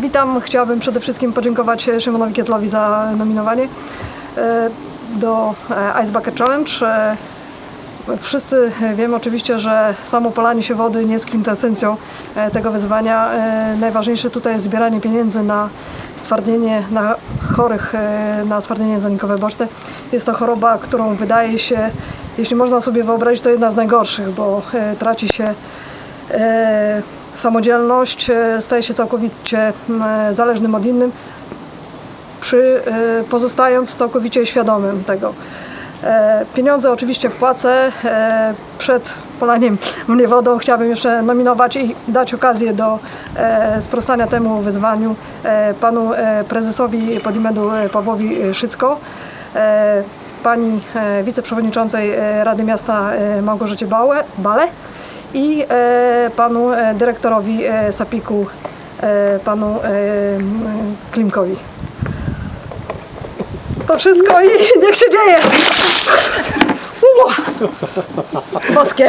Witam. Chciałabym przede wszystkim podziękować Szymonowi Kietlowi za nominowanie e, do e, Ice Bucket Challenge. E, Wszyscy wiemy oczywiście, że samo polanie się wody nie jest kwintesencją e, tego wyzwania. E, Najważniejsze tutaj jest zbieranie pieniędzy na stwardnienie na chorych e, na stwardnienie zanikowe boczne. Jest to choroba, którą wydaje się, jeśli można sobie wyobrazić, to jedna z najgorszych, bo e, traci się e, samodzielność, e, staje się całkowicie m, zależnym od innym, przy, e, pozostając całkowicie świadomym tego. E, Pieniądze oczywiście wpłacę. E, Przed polaniem mnie wodą chciałabym jeszcze nominować i dać okazję do e, sprostania temu wyzwaniu e, panu e, prezesowi Podimedu e, Pawłowi Szycko, e, pani e, wiceprzewodniczącej e, Rady Miasta e, Małgorzacie Bałe, Bale i e, panu e, dyrektorowi e, Sapiku, panu Klimkowi. To wszystko i niech się dzieje! Boskie!